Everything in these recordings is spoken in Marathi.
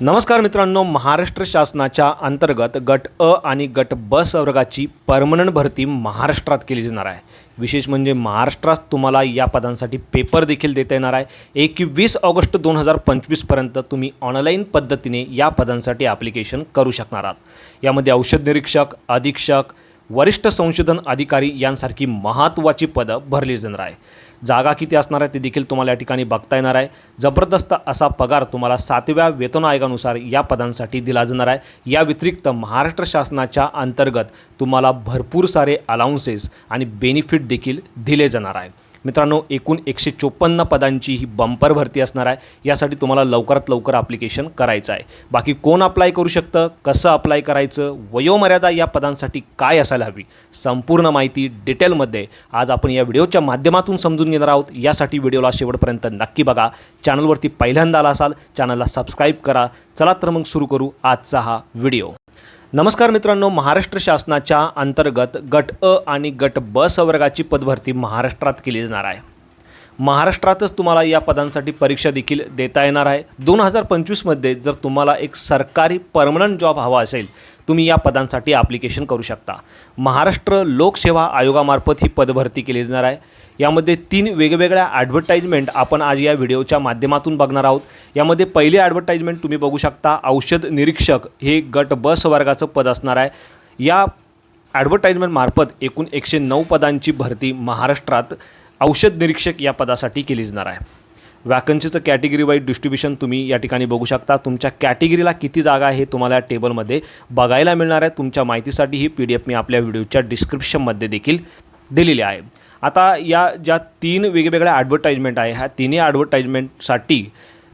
नमस्कार मित्रांनो महाराष्ट्र शासनाच्या अंतर्गत गट अ आणि गट ब वर्गाची परमनंट भरती महाराष्ट्रात केली जाणार आहे. विशेष म्हणजे महाराष्ट्रात तुम्हाला या पदांसाठी पेपर देखील देता येणार आहे. एकवीस ऑगस्ट दोन हजार पंचवीसपर्यंत तुम्ही ऑनलाईन पद्धतीने या पदांसाठी ॲप्लिकेशन करू शकणार आहात. यामध्ये औषध निरीक्षक अधीक्षक वरिष्ठ संशोधन अधिकारी यांसारखी महत्त्वाची पदं भरली जाणार आहे. जागा किती असणार आहे ते देखील तुम्हाला या ठिकाणी बघता येणार आहे. जबरदस्त असा पगार तुम्हाला सातव्या वेतन आयोगानुसार या पदांसाठी दिला जाणार आहे. या व्यतिरिक्त महाराष्ट्र शासनाच्या अंतर्गत तुम्हाला भरपूर सारे अलाउन्सेस आणि बेनिफिट देखील दिले जाणार आहे. मित्रांनो एकूण एकशे चोपन्न पदांची ही बंपर भरती असणार आहे. यासाठी तुम्हाला लवकरात लवकर ॲप्लिकेशन करायचं आहे. बाकी कोण अप्लाय करू शकतं कसं अप्लाय करायचं वयोमर्यादा या पदांसाठी काय असायला हवी संपूर्ण माहिती डिटेलमध्ये आज आपण या व्हिडिओच्या माध्यमातून समजून घेणार आहोत. यासाठी व्हिडिओला शेवटपर्यंत नक्की बघा. चॅनलवरती पहिल्यांदा आला असाल चॅनलला सबस्क्राईब करा. चला तर मग सुरू करू आजचा हा व्हिडिओ. नमस्कार मित्रांनो महाराष्ट्र शासनाच्या अंतर्गत गट अ आणि गट ब संवर्गाची पदभरती महाराष्ट्रात केली जाणार आहे. महाराष्ट्रातच तुम्हाला या पदांसाठी परीक्षा देखील देता येणार आहे. दोन हजार पंचवीसमध्ये जर तुम्हाला एक सरकारी परमनंट जॉब हवा असेल तुम्ही या पदांसाठी ॲप्लिकेशन करू शकता. महाराष्ट्र लोकसेवा आयोगामार्फत ही पदभरती केली जाणार आहे. यामध्ये तीन वेगवेगळ्या ॲडव्हर्टाईजमेंट आपण आज या व्हिडिओच्या माध्यमातून बघणार आहोत. यामध्ये पहिली ॲडव्हर्टाईजमेंट तुम्ही बघू शकता औषध निरीक्षक हे गट बस वर्गाचं पद असणार आहे. या ॲडव्हर्टाईजमेंटमार्फत एकूण एकशे नऊ पदांची भरती महाराष्ट्रात औषध निरीक्षक या पदासाठी केली जाणार आहे. वॅकन्सीचं कॅटेगरी वाईज डिस्ट्रीब्युशन तुम्ही या ठिकाणी बघू शकता. तुमच्या कॅटेगरीला किती जागा आहे तुम्हाला या टेबलमध्ये बघायला मिळणार आहे. तुमच्या माहितीसाठी ही पी डी एफ मी आपल्या व्हिडिओच्या डिस्क्रिप्शनमध्ये देखील दिलेली आहे. आता या ज्या तीन वेगवेगळ्या ॲडव्हर्टाईजमेंट आहे ह्या तिन्ही ॲडव्हर्टाईजमेंटसाठी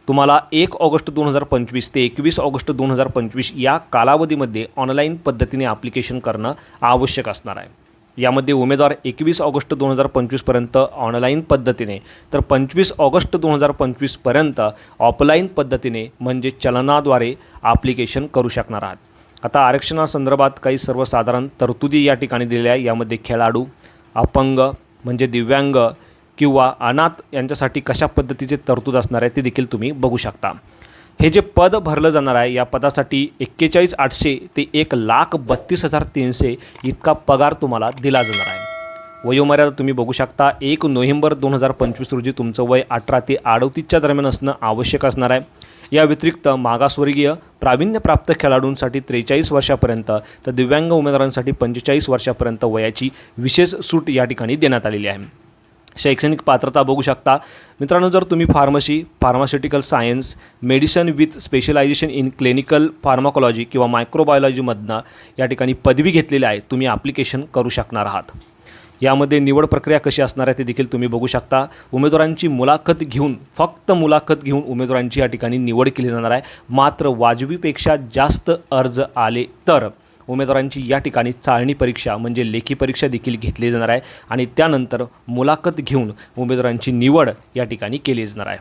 तुम्हाला एक ऑगस्ट दोन हजार पंचवीस ते एकवीस ऑगस्ट दोन हजार पंचवीस या कालावधीमध्ये ऑनलाईन पद्धतीने ॲप्लिकेशन करणं आवश्यक असणार आहे. यामध्ये उमेदवार एकवीस ऑगस्ट दोन हजार पंचवीसपर्यंत ऑनलाईन पद्धतीने तर पंचवीस ऑगस्ट दोन हजार पंचवीसपर्यंत ऑफलाईन पद्धतीने म्हणजे चलनाद्वारे ॲप्लिकेशन करू शकणार आहात. आता आरक्षणासंदर्भात काही सर्वसाधारण तरतुदी या ठिकाणी दिलेल्या आहे यामध्ये खेळाडू अपंग म्हणजे दिव्यांग किंवा अनाथ यांच्यासाठी कशा पद्धतीचे तरतूद असणार आहे ते देखील तुम्ही बघू शकता. हे जे पद भरलं जाणार आहे या पदासाठी एक्केचाळीस आठशे ते एक लाख बत्तीस हजार तीनशे इतका पगार तुम्हाला दिला जाणार आहे. वयोमर्यादा तुम्ही बघू शकता एक नोव्हेंबर दोन हजार पंचवीस रोजी तुमचं वय अठरा ते अडतीसच्या दरम्यान असणं आवश्यक असणार आहे. या व्यतिरिक्त मागासवर्गीय प्रावीण्यप्राप्त खेळाडूंसाठी त्रेचाळीस वर्षापर्यंत तर दिव्यांग उमेदवारांसाठी पंचेचाळीस वर्षापर्यंत वयाची विशेष सूट या ठिकाणी देण्यात आलेली आहे. शैक्षणिक पात्रता बघू शकता. मित्रांनो जर तुम्ही pharmacy pharmaceutical science medicine with specialisation in clinical pharmacology किंवा मायक्रोबायोलॉजीमधनं या ठिकाणी पदवी घेतलेली आहे तुम्ही ॲप्लिकेशन करू शकणार आहात. यामध्ये निवड प्रक्रिया कशी असणार आहे ते देखील तुम्ही बघू शकता. उमेदवारांची मुलाखत घेऊन फक्त मुलाखत घेऊन उमेदवारांची या ठिकाणी निवड केली जाणार आहे. मात्र वाजवीपेक्षा जास्त अर्ज आले तर उमेदवारांची या ठिकाणी चाळणी परीक्षा म्हणजे लेखी परीक्षा देखील घेतली जाणार आहे आणि त्यानंतर मुलाखत घेऊन उमेदवारांची निवड या ठिकाणी केली जाणार आहे.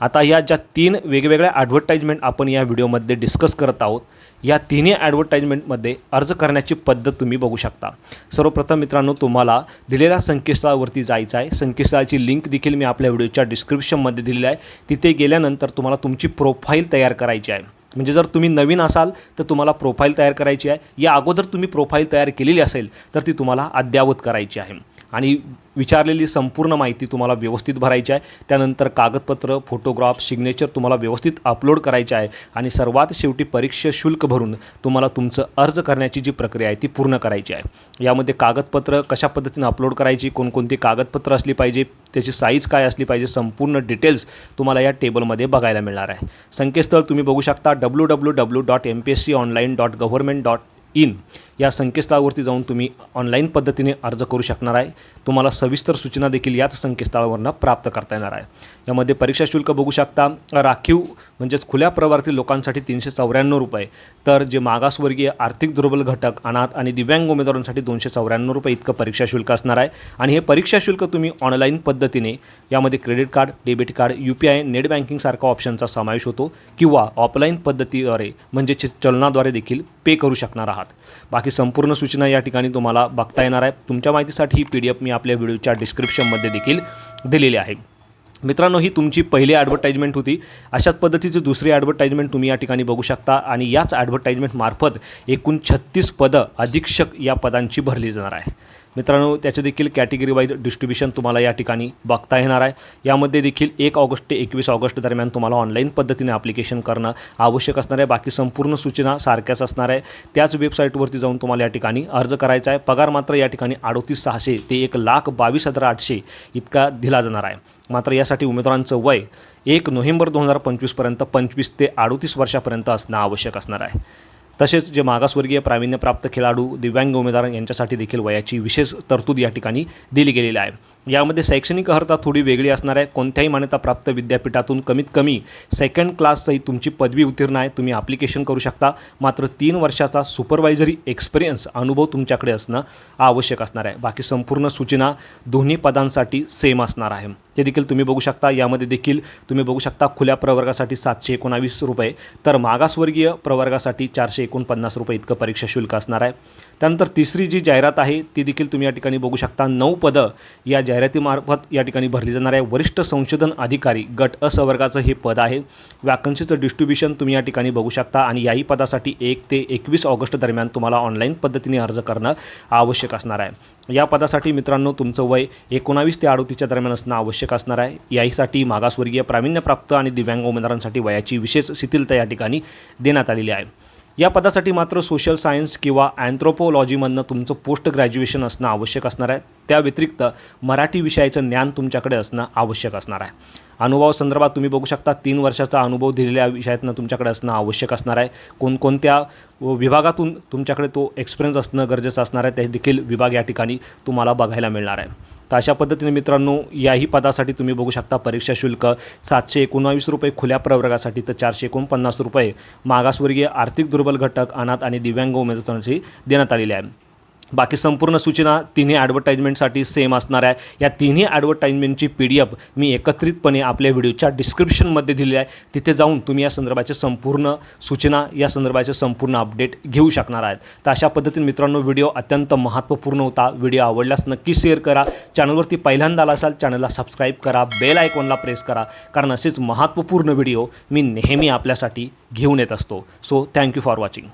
आता या ज्या तीन वेगवेगळ्या ॲडव्हर्टाईजमेंट आपण या व्हिडिओमध्ये डिस्कस करत आहोत या तिन्ही ॲडव्हर्टाईजमेंटमध्ये अर्ज करण्याची पद्धत तुम्ही बघू शकता. सर्वप्रथम मित्रांनो तुम्हाला दिलेल्या संकेतस्थळावरती जायचं आहे. संकेतस्थळाची लिंक देखील मी आपल्या व्हिडिओच्या डिस्क्रिप्शनमध्ये दिलेली आहे. तिथे गेल्यानंतर तुम्हाला तुमची प्रोफाईल तयार करायची आहे. म्हणजे जर तुम्ही नवीन असाल तर तुम्हाला प्रोफाईल तयार करायची आहे. या अगोदर तुम्ही प्रोफाईल तयार केलेली असेल तर ती तुम्हाला अद्ययावत करायची आहे. आणि विचारलेली संपूर्ण माहिती तुम्हाला व्यवस्थित भरायची आहे. त्यानंतर कागदपत्र फोटोग्राफ सिग्नेचर तुम्हाला व्यवस्थित अपलोड करायचे आहे. आणि सर्वात शेवटी परीक्षा शुल्क भरून तुम्हाला तुमचं अर्ज करण्याची जी प्रक्रिया आहे ती पूर्ण करायची आहे. यामध्ये कागदपत्र कशा पद्धतीने अपलोड करायची कोणकोणती कागदपत्र असली पाहिजे त्याची साईज काय असली पाहिजे संपूर्ण डिटेल्स तुम्हाला या टेबलमध्ये बघायला मिळणार आहे. संकेतस्थळ तुम्ही बघू शकता W W W dot M P S C online dot government dot in या संकेतस्थळावरती जाऊन तुम्ही ऑनलाईन पद्धतीने अर्ज करू शकणार आहे. तुम्हाला सविस्तर सूचना देखील याच संकेतस्थळावरनं प्राप्त करता येणार आहे. यामध्ये परीक्षा शुल्क बघू शकता. राखीव म्हणजेच खुल्या प्रवारातील लोकांसाठी तीनशे चौऱ्याण्णव रुपये. तर जे मागासवर्गीय आर्थिक दुर्बल घटक अनाथ आणि दिव्यांग उमेदवारांसाठी दोनशे चौऱ्याण्णव रुपये इतकं परीक्षा शुल्क असणार आहे. आणि हे परीक्षा शुल्क तुम्ही ऑनलाईन पद्धतीने यामध्ये credit card debit card U P I net बँकिंगसारखा ऑप्शनचा समावेश होतो किंवा ऑफलाईन पद्धतीद्वारे म्हणजे चलनाद्वारे देखील पे करू शकणार आहात. बाकी संपूर्ण सूचना या ठिकाणी तुम्हाला बघता येणार आहे. तुमच्या माहितीसाठी ही पी डी एफ मी आपल्या व्हिडिओच्या डिस्क्रिप्शनमध्ये देखील दिलेली आहे. मित्रांनो ही तुमची पहिली ॲडव्हर्टाईजमेंट होती. अशाच पद्धतीची दुसरी ॲडव्हर्टाईजमेंट तुम्ही या ठिकाणी बघू शकता आणि याच ॲडव्हर्टाईजमेंटमार्फत एकूण छत्तीस पदं अधीक्षक या पदांची भरली जाणार आहे मित्रांनो त्याचे देखील कॅटेगरी वाईज डिस्ट्रीब्युशन तुम्हाला या ठिकाणी बघता येणार आहे. यामध्ये देखील एक ऑगस्ट ते एकवीस ऑगस्ट दरम्यान तुम्हाला ऑनलाईन पद्धतीने ॲप्लिकेशन करणं आवश्यक असणार आहे. बाकी संपूर्ण सूचना सारख्याच असणार आहे. त्याच वेबसाईटवरती जाऊन तुम्हाला या ठिकाणी अर्ज करायचा आहे. पगार मात्र या ठिकाणी अडोतीस सहाशे ते एक लाख बावीस हजार आठशे इतका दिला जाणार आहे. मात्र यासाठी उमेदवारांचं वय एक नोव्हेंबर दोन हजार पंचवीसपर्यंत पंचवीस ते अडोतीस वर्षापर्यंत असणं आवश्यक असणार आहे. तसेच जे मागासवर्गीय प्रावीण्यप्राप्त खेळाडू दिव्यांग उमेदवार यांच्यासाठी देखील वयाची विशेष तरतूद या ठिकाणी दिली गेलेली आहे. यामध्ये शैक्षणिक अर्हता थोडी वेगळी असणार आहे. कोणत्याही मान्यताप्राप्त विद्यापीठातून कमीत कमी सेकंड क्लाससहित तुमची पदवी उत्तीर्ण आहे. तुम्ही ॲप्लिकेशन करू शकता. मात्र तीन वर्षाचा सुपरवायझरी एक्सपिरियन्स अनुभव तुमच्याकडे असणं आवश्यक असणार आहे. बाकी संपूर्ण सूचना दोन्ही पदांसाठी सेम असणार आहे. ते देखील तुम्ही बघू शकता. यामध्ये देखील तुम्ही बघू शकता खुल्या प्रवर्गासाठी सातशे एकोणावीस रुपये. तर मागासवर्गीय प्रवर्गासाठी चारशे एकोणपन्नास रुपये इतकं परीक्षा शुल्क असणार आहे. त्यानंतर तिसरी जी जाहिरात आहे ती देखील तुम्ही या ठिकाणी बघू शकता. नऊ पदं या जाहिरातीमार्फत या ठिकाणी भरली जाणार आहे. वरिष्ठ संशोधन अधिकारी गट असवर्गाचं हे पद आहे. वॅकन्सीचं डिस्ट्रीब्युशन तुम्ही या ठिकाणी बघू शकता आणि याही पदासाठी एक ते एकवीस ऑगस्ट दरम्यान तुम्हाला ऑनलाईन पद्धतीने अर्ज करणं आवश्यक असणार आहे. या पदासाठी मित्रांनो तुमचं वय एकोणावीस ते अडोतीसच्या दरम्यान असणं आवश्यक असणार आहे. याहीसाठी मागासवर्गीय प्रावीण्यप्राप्त आणि दिव्यांग उमेदवारांसाठी वयाची विशेष शिथिलता या ठिकाणी देण्यात आलेली आहे. या पदासाठी मात्र सोशल सायन्स किंवा अँथ्रोपोलॉजीमधनं तुमचं पोस्ट ग्रॅज्युएशन असणं आवश्यक असणार आहे. त्या व्यतिरिक्त मराठी विषयाचं ज्ञान तुमच्याकडे असणं आवश्यक असणार आहे. अनुभवासंदर्भात तुम्ही बघू शकता तीन वर्षाचा अनुभव दिलेल्या विषयातनं तुमच्याकडे असणं आवश्यक असणार आहे. कोणकोणत्या विभागातून तुमच्याकडे तो एक्सपिरियन्स असणं गरजेचं असणार आहे ते देखील विभाग या ठिकाणी तुम्हाला बघायला मिळणार आहे. तर अशा पद्धतीने मित्रांनो याही पदासाठी तुम्ही बघू शकता परीक्षा शुल्क सातशे एकोणावीस रुपये खुल्या प्रवर्गासाठी तर चारशे एकोणपन्नास रुपये मागासवर्गीय आर्थिक दुर्बल घटक अनाथ आणि दिव्यांग उमेदवारांची देण्यात आलेली आहे. बाकी संपूर्ण सूचना तिन्ही ॲडव्हर्टाईजमेंटसाठी सेम असणार आहे. या तिन्ही ॲडव्हर्टाईजमेंटची पी डी एफ मी एकत्रितपणे आपल्या व्हिडिओच्या डिस्क्रिप्शनमध्ये दिलेली आहे. तिथे जाऊन तुम्ही या संदर्भाचे संपूर्ण सूचना या संदर्भाचे संपूर्ण अपडेट घेऊ शकणार आहेत. तर अशा पद्धतीने मित्रांनो व्हिडिओ अत्यंत महत्त्वपूर्ण होता. व्हिडिओ आवडल्यास नक्की शेअर करा. चॅनलवरती पहिल्यांदा आला असाल चॅनलला सबस्क्राईब करा. बेल आयकॉनला प्रेस करा. कारण असेच महत्त्वपूर्ण व्हिडिओ मी नेहमी आपल्यासाठी घेऊन येत असतो. So thank you for watching